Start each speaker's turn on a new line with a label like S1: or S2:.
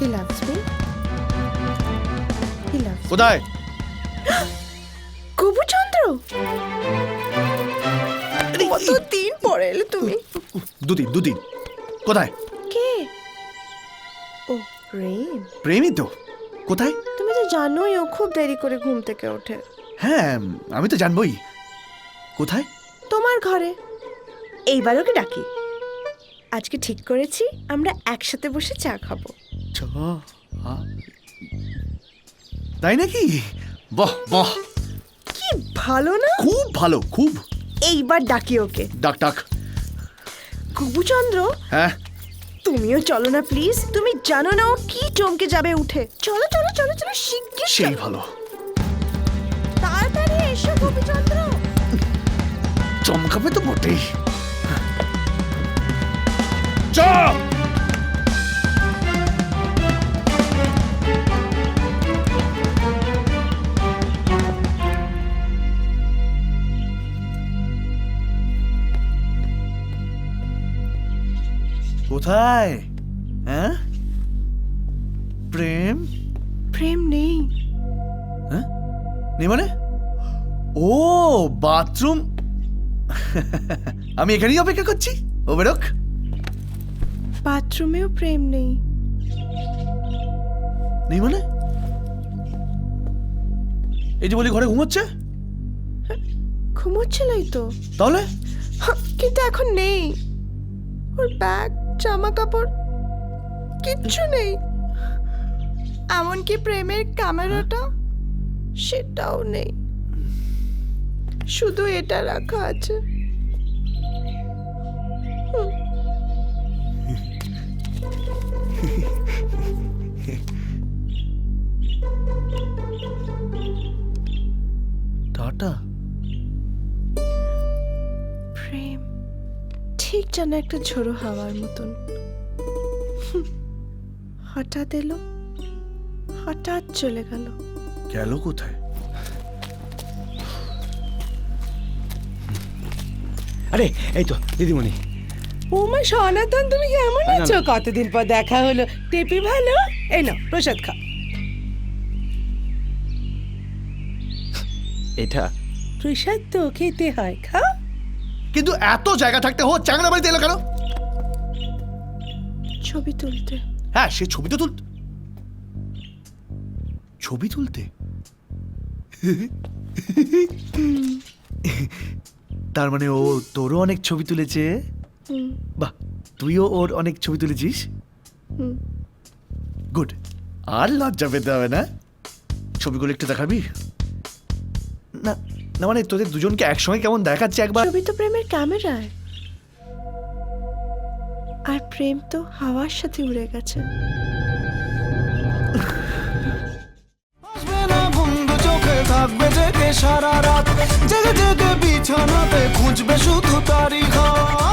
S1: He loves me. He loves me.
S2: কোথায়?
S1: গোপুচন্দ্র! কত দিন পরে এলে তুমি?
S2: দুদিন দুদিন। কোথায়?
S1: কে? ও প্রেম।
S2: প্রেমই তো। কোথায়?
S1: তুমি তো জানোই ও খুব দেরি করে ঘুম থেকে ওঠে।
S2: হ্যাঁ আমি তো জানবই। কোথায়?
S1: তোমার ঘরে। এইবার ওকে ডাকি। আজকে ঠিক করেছি আমরা একসাথে বসে চা খাব।
S2: চ তাই নাকি? বাহ বাহ।
S1: কি ভালো না?
S2: খুব ভালো খুব।
S1: এইবার ডাকি ওকে।
S2: ডাক ডাক।
S1: গোপুচন্দ্র
S2: হ্যাঁ?
S1: তুমিও চলো না প্লিজ তুমি জানো না ও কি চমকে যাবে উঠে। চলো চলো চলো চলো শিগগির
S2: সেই ভালো।
S1: তাড়াতাড়ি এসো গোপুচন্দ্র
S2: চমকাবে তো বটেই। চ কোথায়? হ্যাঁ? প্রেম?
S1: প্রেম নেই।
S2: হ্যাঁ? নেই মানে? ও বাথরুম। আমি এখানেই অপেক্ষা করছি। ও বেরোক।
S1: বাথরুমেও প্রেম নেই।
S2: নেই মানে? এই যে বলি ঘরে ঘুমোচ্ছে?
S1: ঘুমোচ্ছিলই তো।
S2: তাহলে?
S1: হা, কিন্তু এখন নেই। ওর ব্যাগ জামা কাপড় কিচ্ছু নেই। এমনকি প্রেমের ক্যামেরাটা সেটাও নেই। শুধু এটা রাখা আছে।
S2: টাটা
S1: প্রেম। ঠিক যেন একটা ঝোড়ো হাওয়ার মতন। হঠাৎ এলো হঠাৎ চলে গেল।
S2: গেল কোথায়?
S3: আরে এই তো দিদিমণি।
S4: ওমা সনাতন তুমি কেমন। আছো? কতদিন পর দেখা হলো। টেপি ভালো? এই নাও প্রসাদ খা
S3: এটা।
S4: প্রসাদ তো খেতে হয় খা।
S2: কিন্তু এত জায়গা থাকতে হো চাংরা বাড়িতে এলো কেন?
S1: ছবি তুলতে।
S2: হ্যাঁ সে ছবি তো তুল ছবি তুলতে? তার মানে ও তোরও অনেক ছবি তুলেছে? বাহ তুইও ওর অনেক ছবি তুলেছিস?
S1: হুম।
S2: গুড। আর লজ্জা পেতে হবে না? ছবিগুলো একটু দেখাবি? না না মানে তোদের দুজনকে একসঙ্গে কেমন দেখাচ্ছে একবার?
S1: ছবি তো প্রেমের ক্যামেরায় আর প্রেম তো হাওয়ার সাথে উড়ে গেছে।
S5: না বন্ধু চোখে থাকবে জেগে সারা রাত। জেগে জেগে বিছানাতে খুঁজবে শুধু তারি ঘর।